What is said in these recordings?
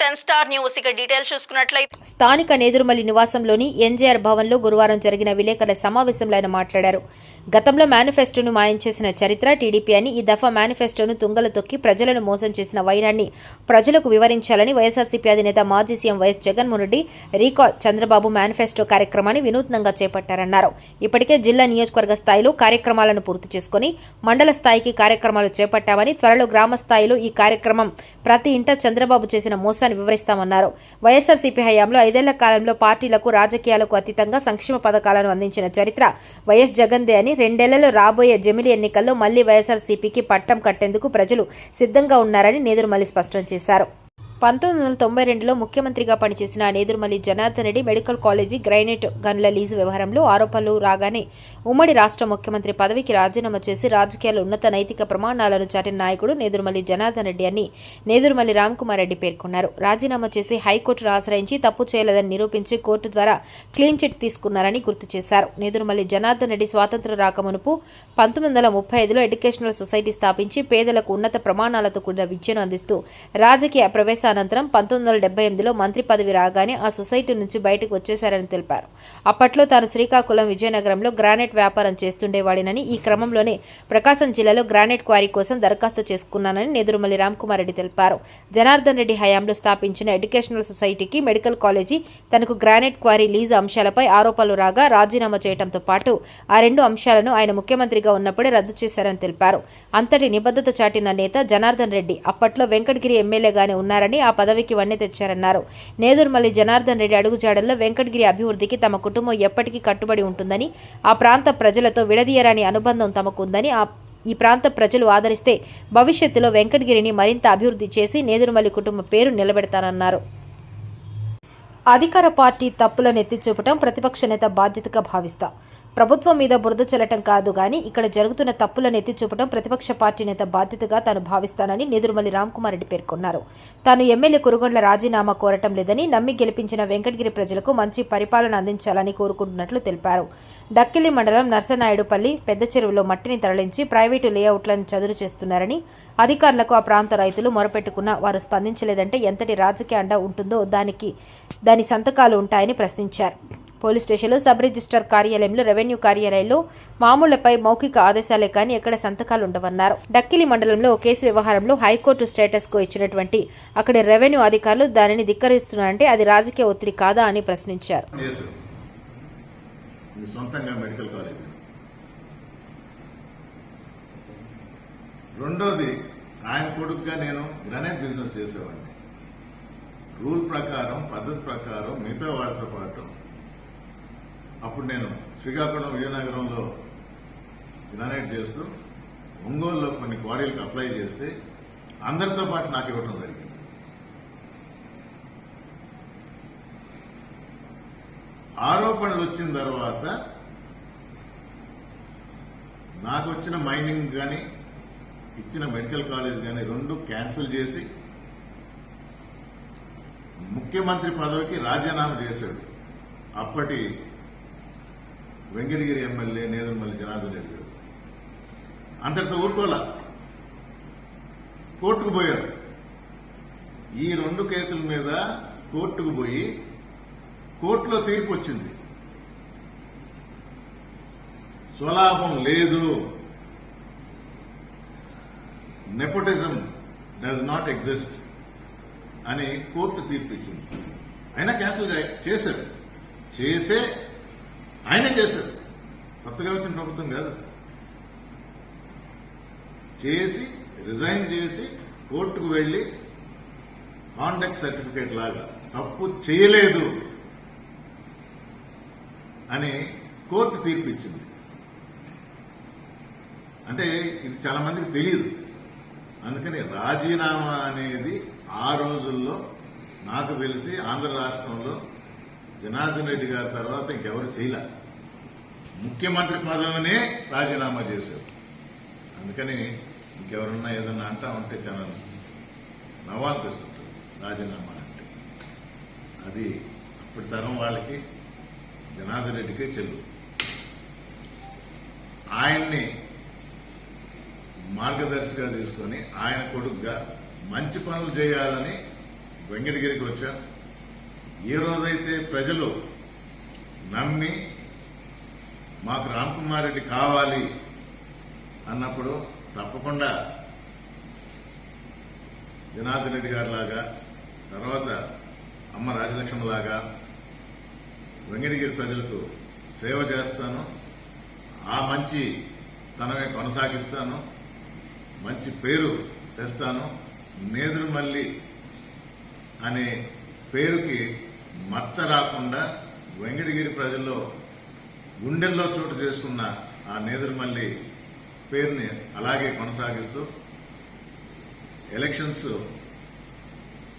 Ten star news. ఇక details చూసుకున్నట్లయితే స్థానిక నేదురుమల్లి నివాసంలోని ఎన్జేఆర్ భవన్లో గురువారం జరిగిన విలేకరుల సమావేశంలో ఆయన మాట్లాడారు. గతంలో మేనిఫెస్టోను మాయం చేసిన చరిత్ర టీడీపీ అని ఈ దఫా మేనిఫెస్టోను తుంగలు తొక్కి ప్రజలను మోసం చేసిన వైనాన్ని ప్రజలకు వివరించాలని వైఎస్ఆర్సీపీ అధినేత మాజీ CM YS Jaganmohan Reddy recall Chandrababu manifesto కార్యక్రమాన్ని వినూత్నంగా చేపట్టారన్నారు. ఇప్పటికే జిల్లా నియోజకవర్గ స్థాయిలో కార్యక్రమాలను పూర్తి చేసుకుని మండల స్థాయికి కార్యక్రమాలు చేపట్టామని త్వరలో గ్రామ స్థాయిలో ఈ కార్యక్రమం ప్రతి ఇంట చంద్రబాబు చేసిన మోసాన్ని వివరిస్తామన్నారు. వైఎస్ఆర్సీపీ హయాంలో ఐదేళ్ళ కాలంలో పార్టీలకు రాజకీయాలకు అతీతంగా సంక్షేమ పథకాలను అందించిన చరిత్ర వైఎస్ జగన్దే అని రెండేళ్ళలో రాబోయే జమిలి ఎన్నికల్లో మళ్ళీ వైఎస్ఆర్సీపీకి పట్టం కట్టేందుకు ప్రజలు సిద్ధంగా ఉన్నారని నేదురుమల్లి స్పష్టం చేశారు. పంతొమ్మిది వందల తొంభై రెండులో ముఖ్యమంత్రిగా పనిచేసిన Nedurumalli Janardhan Reddy medical college granite గనుల లీజు వ్యవహారంలో ఆరోపణలు రాగానే ఉమ్మడి రాష్ట్ర ముఖ్యమంత్రి పదవికి రాజీనామా చేసి రాజకీయాలు ఉన్నత నైతిక ప్రమాణాలను చాటిన నాయకుడు నేదురుమల్లి జనార్దన్ రెడ్డి అని నేదురుమల్లి రామ్కుమార్ రెడ్డి పేర్కొన్నారు. రాజీనామా చేసి హైకోర్టును ఆశ్రయించి తప్పు చేయలేదని నిరూపించి కోర్టు ద్వారా క్లీన్ చిట్ తీసుకున్నారని గుర్తు చేశారు. నేదురుమల్లి జనార్దన్ రెడ్డి స్వాతంత్ర రాకమునుపు పంతొమ్మిది వందల ముప్పై ఐదులో ఎడ్యుకేషనల్ సొసైటీ స్థాపించి పేదలకు ఉన్నత ప్రమాణాలతో కూడిన విద్యను అందిస్తూ రాజకీయ ప్రవేశ అనంతరం పంతొమ్మిది వందల డెబ్బై ఎనిమిదిలో మంత్రి పదవి రాగానే ఆ సొసైటీ నుంచి బయటకు వచ్చేశారని తెలిపారు. అప్పట్లో తాను శ్రీకాకుళం విజయనగరంలో గ్రానైట్ వ్యాపారం చేస్తుండేవాడినని ఈ క్రమంలోనే ప్రకాశం జిల్లాలో గ్రానైట్ క్వారీ కోసం దరఖాస్తు చేసుకున్నానని నెదురుమల్లి రామ్కుమార్ రెడ్డి తెలిపారు. జనార్దన్ రెడ్డి హయాంలో స్థాపించిన ఎడ్యుకేషనల్ సొసైటీకి మెడికల్ కాలేజీ తనకు గ్రానైట్ క్వారీ లీజు అంశాలపై ఆరోపణలు రాగా రాజీనామా చేయడంతో పాటు ఆ రెండు అంశాలను ఆయన ముఖ్యమంత్రిగా ఉన్నప్పుడే రద్దు చేశారని తెలిపారు. అంతటి నిబద్ధత చాటిన నేత జనార్దన్ రెడ్డి అప్పట్లో వెంకటగిరి ఎమ్మెల్యేగానే ఉన్నారని ఆ పదవికి వన్నె తెచ్చారన్నారు. నేదుర్మల్లి జనార్దన్ రెడ్డి అడుగుజాడల్లో వెంకటగిరి అభివృద్ధికి తమ కుటుంబం ఎప్పటికీ కట్టుబడి ఉంటుందని ఆ ప్రాంత ప్రజలతో విడదీయరాని అనుబంధం తమకు ఉందని ఆ ఈ ప్రాంత ప్రజలు ఆదరిస్తే భవిష్యత్తులో వెంకటగిరిని మరింత అభివృద్ధి చేసి నేదురుమల్లి కుటుంబ పేరు నిలబెడతానన్నారు. అధికార పార్టీ తప్పులను ఎత్తి చూపటం ప్రతిపక్ష నేత బాధ్యతగా భావిస్తా. ప్రభుత్వం మీద బురద చెల్లటం కాదు గాని ఇక్కడ జరుగుతున్న తప్పులను ఎత్తి చూపటం ప్రతిపక్ష పార్టీ నేత బాధ్యతగా తాను భావిస్తానని నెదురుమల్లి రామ్కుమార్ రెడ్డి పేర్కొన్నారు. తాను ఎమ్మెల్యే కురుగొండ్ల రాజీనామా కోరటం లేదని నమ్మి గెలిపించిన వెంకటగిరి ప్రజలకు మంచి పరిపాలన అందించాలని కోరుకుంటున్నట్లు తెలిపారు. డక్కిలి మండలం నర్సనాయుడుపల్లి పెద్ద చెరువులో మట్టిని తరలించి ప్రైవేటు లేఅవుట్లను చదురు చేస్తున్నారని అధికారులకు ఆ ప్రాంత రైతులు మొరపెట్టుకున్నా వారు స్పందించలేదంటే ఎంతటి రాజకీయ అండ ఉంటుందో దానికి దాని సంతకాలు ఉంటాయని ప్రశ్నించారు. పోలీస్ స్టేషన్లో సబ్ రిజిస్టర్ కార్యాలయంలో రెవెన్యూ కార్యాలయంలో మామూళ్ళపై మౌఖిక ఆదేశాలే కానీ ఎక్కడ సంతకాలు ఉండవన్నారు. డక్కిలి మండలంలో కేసు వ్యవహారంలో హైకోర్టు స్టేటస్కు ఇచ్చినటువంటి అక్కడి రెవెన్యూ అధికారులు దానిని ధిక్కరిస్తున్నారంటే అది రాజకీయ ఒత్తిడి కాదా అని ప్రశ్నించారు. రెండోది ఆయన కొడుకుగా నేను గ్రానైట్ బిజినెస్ చేసేవాడిని. రూల్ ప్రకారం పద్ధతి ప్రకారం మిగతా వారితో పాటు అప్పుడు నేను శ్రీకాకుళం విజయనగరంలో గ్రానైట్ చేస్తూ ఒంగోలులో కొన్ని క్వారీలకు అప్లై చేస్తే అందరితో పాటు నాకు ఇవ్వటం జరిగింది. ఆరోపణలు వచ్చిన తర్వాత నాకు వచ్చిన మైనింగ్ కానీ ఇచ్చిన మెడికల్ కాలేజ్ కానీ రెండు క్యాన్సిల్ చేసి ముఖ్యమంత్రి పదవికి రాజీనామా చేశాడు. అప్పటి వెంకటగిరి ఎమ్మెల్యే నేదుమల్లి జనార్దన్ రెడ్డి గారు. అంతటితో ఊరుకోలా కోర్టుకు పోయారు. ఈ రెండు కేసుల మీద కోర్టుకు పోయి కోర్టులో తీర్పు వచ్చింది. స్వలాభం లేదు. నెపోటిజం డస్ నాట్ ఎగ్జిస్ట్ అని కోర్టు తీర్పు ఇచ్చింది. అయినా క్యాన్సిల్ చేశారు. చేసే ఆయనే చేశారు కొత్తగా వచ్చిన ప్రభుత్వం కాదు. చేసి రిజైన్ చేసి కోర్టుకు వెళ్ళి కాండక్ట్ సర్టిఫికేట్ లాగా తప్పు చేయలేదు అని కోర్టు తీర్పు ఇచ్చింది అంటే ఇది చాలా మందికి తెలియదు అందుకని రాజీనామా అనేది ఆ రోజుల్లో నాకు తెలిసి ఆంధ్ర రాష్ట్రంలో జనార్దన్ రెడ్డి గారి తర్వాత ఇంకెవరు చేయలేదు ముఖ్యమంత్రి పదవినే రాజీనామా చేశారు. అందుకని ఇంకెవరన్నా ఏదన్నా అంటా ఉంటే చాలా నవ్వాలనిపిస్తుంటుంది రాజీనామా అంటే. అది అప్పటి తరం వాళ్ళకి జనార్దన్ రెడ్డికే చెల్లు. ఆయన్ని మార్గదర్శిగా తీసుకొని ఆయన కొడుకుగా మంచి పనులు చేయాలని వెంకటగిరికి వచ్చాం. ఏ రోజైతే ప్రజలు నమ్మి మాకు రామ్కుమార్ రెడ్డి కావాలి అన్నప్పుడు తప్పకుండా జనార్దన్ రెడ్డి గారి లాగా తర్వాత అమ్మ రాజలక్ష్మి లాగా వెంకటగిరి ప్రజలకు సేవ చేస్తాను. ఆ మంచి తనమే కొనసాగిస్తాను. మంచి పేరు తెస్తాను. నేదురుమల్లి అనే పేరుకి మచ్చ రాకుండా వెంకటగిరి ప్రజల్లో గుండెల్లో చోటు చేసుకున్న ఆ నేదురుమల్లి పేరుని అలాగే కొనసాగిస్తూ ఎలక్షన్స్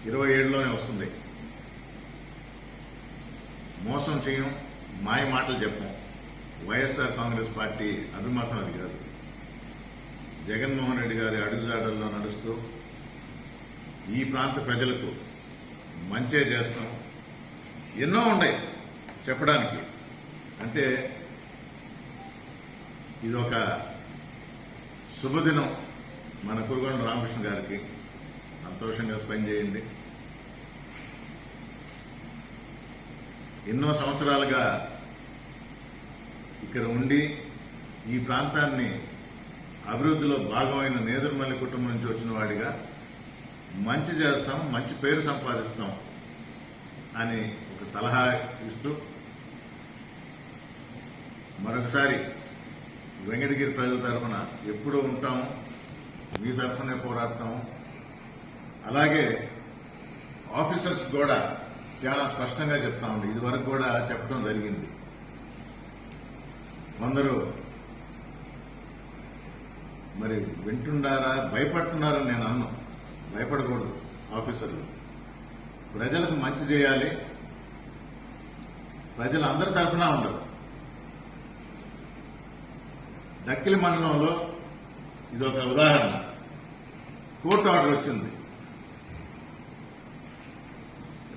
ఇరవై ఏడులోనే వస్తుంది. మోసం చేయం మాయ మాటలు చెప్పం. వైఎస్ఆర్ కాంగ్రెస్ పార్టీ అభిమతం అది కాదు. జగన్మోహన్ రెడ్డి గారి అడుగుజాడల్లో నడుస్తూ ఈ ప్రాంత ప్రజలకు మంచే చేస్తాం. ఎన్నో ఉన్నాయి చెప్పడానికి. అంటే ఇది ఒక శుభదినం మన కురుగొండ రామకృష్ణ గారికి. సంతోషంగా స్పెండ్ చేయండి. ఎన్నో సంవత్సరాలుగా ఇక్కడ ఉండి ఈ ప్రాంతాన్ని అభివృద్ధిలో భాగమైన నేదురుమల్లి కుటుంబం నుంచి వచ్చిన వాడిగా మంచి చేస్తాం మంచి పేరు సంపాదిస్తాం అని ఒక సలహా ఇస్తూ మరొకసారి వెంకటగిరి ప్రజల తరఫున ఎప్పుడూ ఉంటాము మీ తరఫునే పోరాడతాము. అలాగే ఆఫీసర్స్ కూడా చాలా స్పష్టంగా చెప్తా ఉంది ఇది వరకు కూడా చెప్పడం జరిగింది. కొందరు మరి వింటున్నారా భయపడుతున్నారని నేను అన్నా. భయపడకూడదు ఆఫీసర్లు. ప్రజలకు మంచి చేయాలి. ప్రజలు అందరి తరఫున ఉండరు. దక్కిలి మండలంలో ఇది ఒక ఉదాహరణ. కోర్టు ఆర్డర్ వచ్చింది.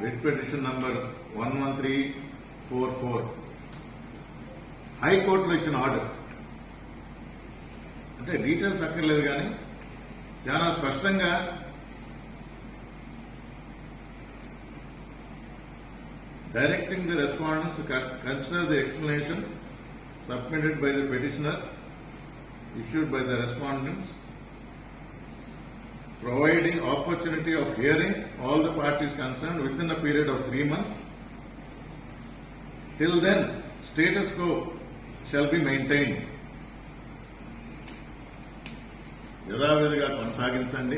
Writ petition number one one three four four. హైకోర్టులో ఇచ్చిన ఆర్డర్. అంటే డీటెయిల్స్ అక్కర్లేదు కానీ చాలా స్పష్టంగా directing the respondents to con- consider the explanation submitted by the petitioner issued by the respondents, providing opportunity of hearing all the parties concerned within a period of three months. Till then, status quo shall be maintained. యథావిధిగా కొనసాగించండి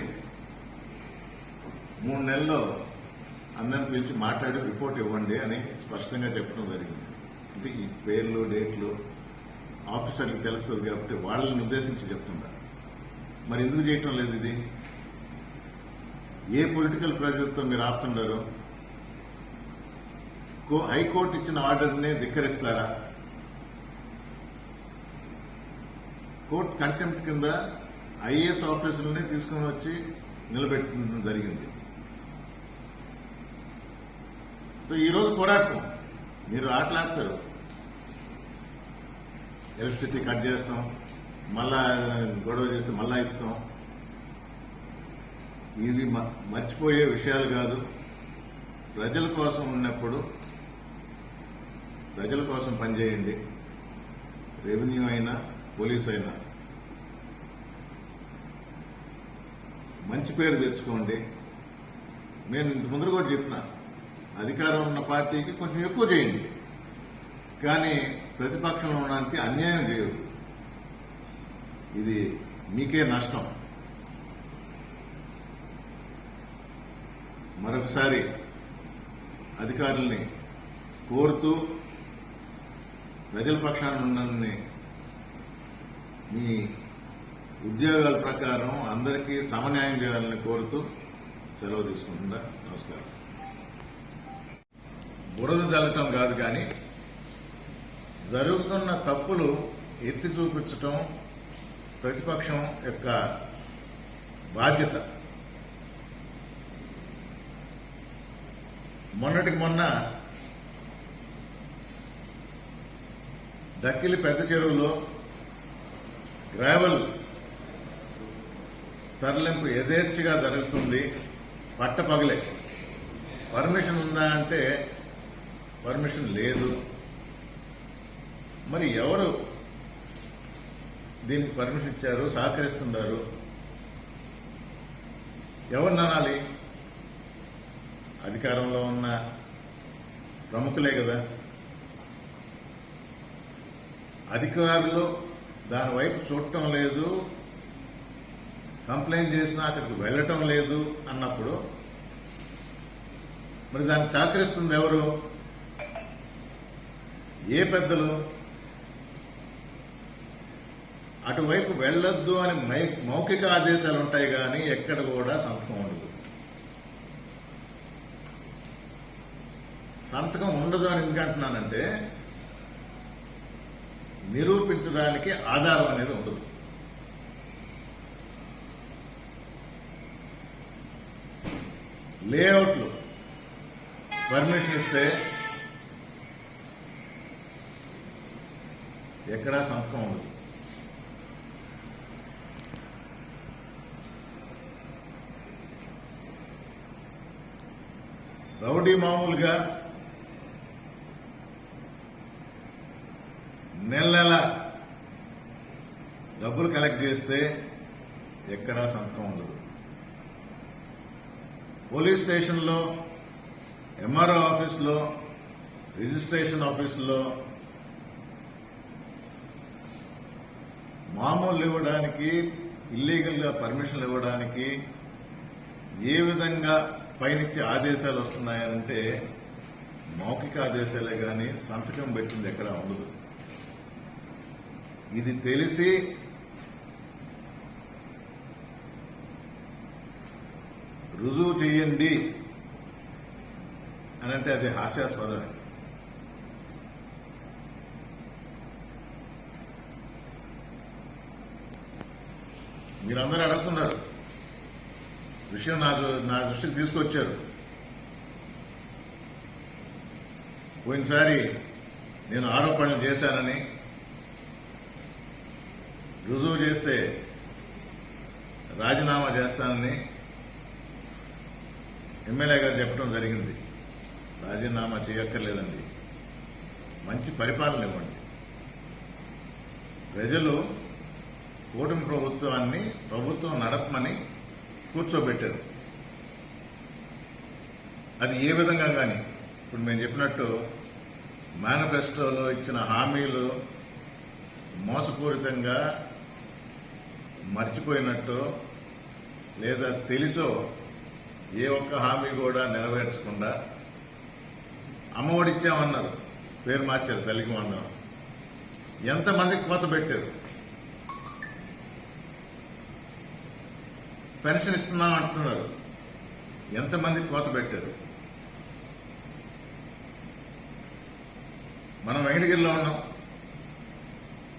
మూడు నెలల్లో అందరిని పిలిచి మాట్లాడి report ఇవ్వండి అని స్పష్టంగా చెప్పడం జరిగింది అంటే ఈ పేర్లు డేట్లు ఆఫీసర్లకు తెలుస్తుంది కాబట్టి వాళ్ళని ఉద్దేశించి చెప్తున్నా మరి ఎందుకు చేయటం లేదు ఇది? ఏ పొలిటికల్ ప్రెజర్తో మీరు ఆపుతున్నారు కో- హైకోర్టు ఇచ్చిన ఆర్డర్ని ధిక్కరిస్తారా? కోర్టు కంటెంప్ట్ కింద ఐఏఎస్ ఆఫీసర్ని తీసుకొని వచ్చి నిలబెట్టడం జరిగింది. సో ఈరోజు పోరాటం. మీరు ఆటలాడతారు. ఎలక్ట్రిసిటీ కట్ చేస్తాం మళ్ళా గొడవ చేస్తే మళ్ళా ఇస్తాం. ఇవి మ- మర్చిపోయే విషయాలు కాదు. ప్రజల కోసం ఉన్నప్పుడు ప్రజల కోసం పనిచేయండి. రెవెన్యూ అయినా పోలీస్ అయినా. మంచి పేరు తెచ్చుకోండి. నేను ఇంత ముందర కూడా చెప్పిన అధికారం ఉన్న పార్టీకి కొంచెం ఎక్కువ చేయండి. కానీ ప్రతిపక్షంలో ఉండడానికి అన్యాయం చేయదు. ఇది మీకే నష్టం. మరొకసారి అధికారుల్ని కోరుతూ ప్రజల పక్షాన ఉండని మీ ఉద్యోగాల ప్రకారం అందరికీ సమన్యాయం చేయాలని కోరుతూ సెలవు తీసుకుంటుందా నమస్కారం. బురద జల్లటం కాదు కానీ జరుగుతున్న తప్పులు ఎత్తి చూపించటం ప్రతిపక్షం యొక్క బాధ్యత. మొన్నటికి మొన్న దక్కిలి పెద్ద చెరువులో గ్రావెల్ తరలింపు యథేచ్ఛగా జరుగుతుంది. పట్టపగలే పర్మిషన్ ఉందా అంటే పర్మిషన్ లేదు. మరి ఎవరు దీనికి పర్మిషన్ ఇచ్చారు సహకరిస్తున్నారు? ఎవరిని అనాలి అధికారంలో ఉన్న ప్రముఖులే కదా. అధికారులు దాని వైపు చూడటం లేదు కంప్లైంట్ చేసినా అక్కడికి వెళ్ళటం లేదు అన్నప్పుడు మరి దానికి సహకరిస్తుంది ఎవరు? ఏ పెద్దలు? అటువైపు వెళ్ళొద్దు అని మై మౌఖిక ఆదేశాలు ఉంటాయి కానీ ఎక్కడ కూడా సంతకం ఉండదు. సంతకం ఉండదు అని ఎందుకంటున్నానంటే నిరూపించడానికి ఆధారం అనేది ఉండదు. లేఅవుట్లు పర్మిషన్ ఇస్తే ఎక్కడా సంతకం ఉండదు. రౌడీ మామూలుగా నెల నెల డబ్బులు కలెక్ట్ చేస్తే ఎక్కడా సంతకం ఉండదు. పోలీస్ స్టేషన్లో ఎంఆర్ఓ ఆఫీస్లో రిజిస్ట్రేషన్ ఆఫీసులో మామూలు ఇవ్వడానికి ఇల్లీగల్గా పర్మిషన్లు ఇవ్వడానికి ఏ విధంగా పైనుంచి ఆదేశాలు వస్తున్నాయంటే మౌఖిక ఆదేశాలే కానీ సంతకం పెట్టింది ఎక్కడ ఉండదు. ఇది తెలిసి రుజువు చేయండి అని అంటే అది హాస్యాస్పదమే. మీరందరూ అడుగుతున్నారు విషయం నాకు నా దృష్టికి తీసుకొచ్చారు. పోయినసారి నేను ఆరోపణలు చేశానని రుజువు చేస్తే రాజీనామా చేస్తానని ఎమ్మెల్యే గారు చెప్పడం జరిగింది. రాజీనామా చేయక్కర్లేదండి. మంచి పరిపాలన ఇవ్వండి. ప్రజలు కూటమి ప్రభుత్వాన్ని ప్రభుత్వం నడపమని కూర్చోబెట్టారు. అది ఏ విధంగా కానీ ఇప్పుడు మేము చెప్పినట్టు మేనిఫెస్టోలో ఇచ్చిన హామీలు మోసపూరితంగా మర్చిపోయినట్టు లేదా తెలుసో ఏ ఒక్క హామీ కూడా నెరవేర్చకుండా అమ్మఒడిచ్చామన్నారు పేరు మార్చారు తల్లికి వందనం. ఎంతమందికి కోత పెట్టారు? పెన్షన్ ఇస్తున్నాం అంటున్నారు. ఎంతమంది కోత పెట్టారు? మనం వెంకటగిరిలో ఉన్నాం.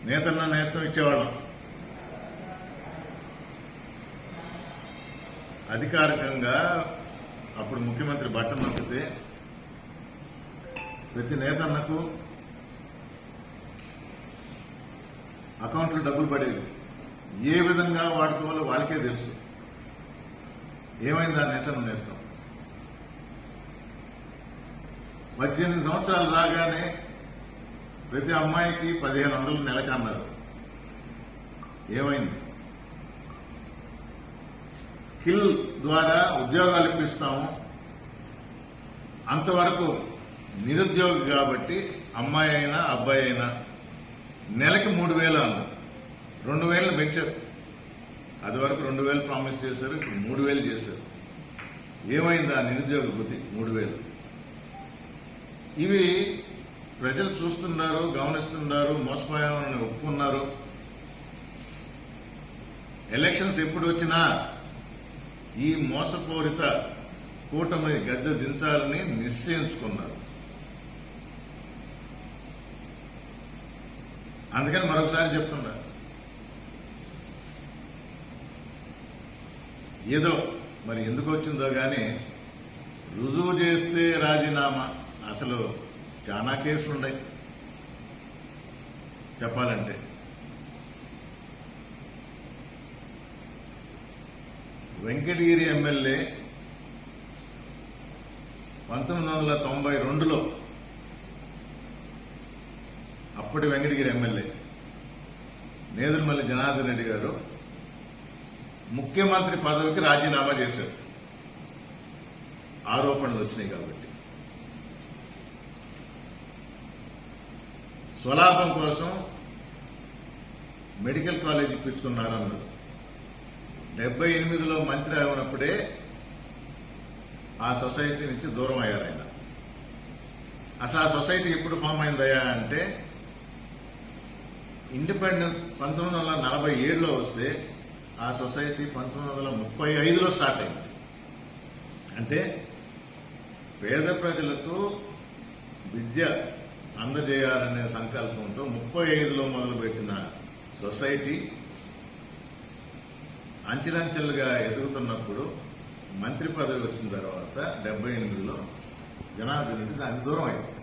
నేతన్న నేస్తం ఇచ్చేవాళ్ళం. అధికారికంగా అప్పుడు ముఖ్యమంత్రి బట్టన్ నొక్కితే ప్రతి నేతన్నకు అకౌంట్లో డబ్బులు పడేది. ఏ విధంగా వాడుకోవాలో వాళ్ళకే తెలుసు. ఏమైంది ఆ నేతను నేస్తాం పద్దెనిమిది సంవత్సరాలు రాగానే ప్రతి అమ్మాయికి పదిహేను వందలు నెలకు అన్నారు. ఏమైంది? స్కిల్ ద్వారా ఉద్యోగాలు ఇప్పిస్తాము. అంతవరకు నిరుద్యోగి కాబట్టి అమ్మాయి అయినా అబ్బాయి అయినా నెలకి మూడు వేలు అన్నారు. రెండు వేలు పెంచారు. అది వరకు రెండు వేలు ప్రామిస్ చేశారు ఇప్పుడు మూడు వేలు చేశారు. ఏమైంది ఆ నిరుద్యోగ భృతి మూడు వేలు. ఇవి ప్రజలు చూస్తున్నారు గమనిస్తున్నారు మోసపోయామని ఒప్పుకున్నారు. ఎలక్షన్స్ ఎప్పుడు వచ్చినా ఈ మోసపూరిత కూటమి గద్దె దించాలని నిశ్చయించుకున్నారు. అందుకని మరొకసారి చెప్తున్నా ఏదో మరి ఎందుకు వచ్చిందో కానీ రుజువు చేస్తే రాజీనామా. అసలు చాలా కేసులు ఉన్నాయి చెప్పాలంటే. వెంకటగిరి ఎమ్మెల్యే పంతొమ్మిది వందల తొంభై రెండులో అప్పటి వెంకటగిరి ఎమ్మెల్యే. నేదురుమల్లి జనార్దన్ రెడ్డి గారు ముఖ్యమంత్రి పదవికి రాజీనామా చేశారు. ఆరోపణలు వచ్చినాయి కాబట్టి. స్వలాభం కోసం మెడికల్ కాలేజ్ ఇప్పించుకున్నారన్నారు. డెబ్బై ఎనిమిదిలో మంత్రి అయినప్పుడే ఆ సొసైటీ నుంచి దూరం అయ్యారు ఆయన. అసలు ఆ సొసైటీ ఎప్పుడు ఫామ్ అయిందయ్యా అంటే ఇండిపెండెన్స్ పంతొమ్మిది వందల నలభై ఏడులో వస్తే ఆ సొసైటీ పంతొమ్మిది వందల ముప్పై ఐదులో స్టార్ట్ అయింది. అంటే పేద ప్రజలకు విద్య అందజేయాలనే సంకల్పంతో ముప్పై ఐదులో మొదలుపెట్టిన సొసైటీ అంచెలంచెలుగా ఎదుగుతున్నప్పుడు మంత్రి పదవి వచ్చిన తర్వాత డెబ్బై ఎనిమిదిలో జనార్దన్ రెడ్డి దానికి దూరం అయింది